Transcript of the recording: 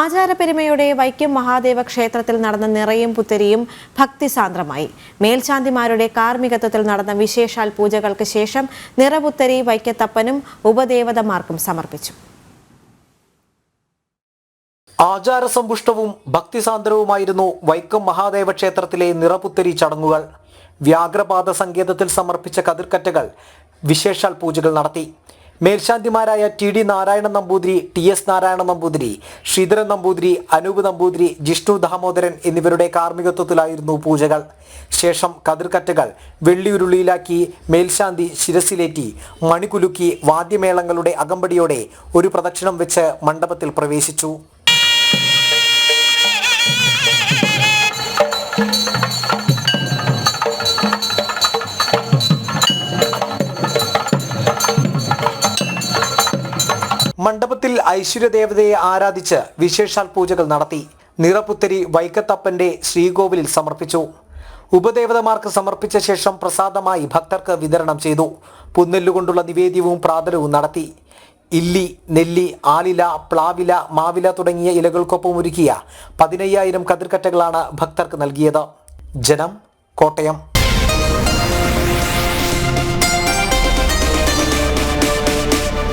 ആചാരപ്പെരുമയോടെ വൈക്കം മഹാദേവ ക്ഷേത്രത്തിൽ നടന്ന നിറയും പുത്തരിയും ഭക്തിസാന്ദ്രമായി. മേൽശാന്തിമാരുടെ കാർമ്മികത്വത്തിൽ നടന്ന വിശേഷാൽ പൂജകൾക്ക് ശേഷം നിറപുത്തരി വൈക്കത്തപ്പനും ഉപദേവതമാർക്കും സമർപ്പിച്ചു. ആചാരസമ്പുഷ്ടവും ഭക്തിസാന്ദ്രവുമായിരുന്നു വൈക്കം മഹാദേവ ക്ഷേത്രത്തിലെ നിറപുത്തരി ചടങ്ങുകൾ. വ്യാഘ്രപാത സങ്കേതത്തിൽ സമർപ്പിച്ച കതിർക്കറ്റകൾ വിശേഷാൽ പൂജകൾ നടത്തി. മേൽശാന്തിമാരായ T D Narayanan Namboothiri T S Narayanan Namboothiri Sreedharan Namboothiri Anoop Namboothiri Jishnu Damodaran എന്നിവരുടെ കാർമ്മികത്വത്തിലായിരുന്നു പൂജകൾ. ശേഷം കതിർക്കറ്റകൾ വെള്ളിയുരുളിയിലാക്കി മേൽശാന്തി ശിരസിലേറ്റി മണികുലുക്കി വാദ്യമേളങ്ങളുടെ അകമ്പടിയോടെ ഒരു പ്രദക്ഷിണം വെച്ച് മണ്ഡപത്തിൽ പ്രവേശിച്ചു. മണ്ഡപത്തിൽ ഐശ്വര്യദേവതയെ ആരാധിച്ച് വിശേഷാൽ പൂജകൾ നടത്തി. നിറപുത്തരി വൈക്കത്തപ്പന്റെ ശ്രീകോവിലിൽ സമർപ്പിച്ചു. ഉപദേവതമാർക്ക് സമർപ്പിച്ച ശേഷം പ്രസാദമായി ഭക്തർക്ക് വിതരണം ചെയ്തു. പുന്നെല്ലുകൊണ്ടുള്ള നിവേദ്യവും പ്രാതലവും നടത്തി. ഇല്ലി നെല്ലി ആലില പ്ലാവില മാവില തുടങ്ങിയ ഇലകൾക്കൊപ്പം ഒരുക്കിയ പതിനയ്യായിരം കതിർക്കറ്റകളാണ് ഭക്തർക്ക് നൽകിയത്. ജനം കോട്ടയം.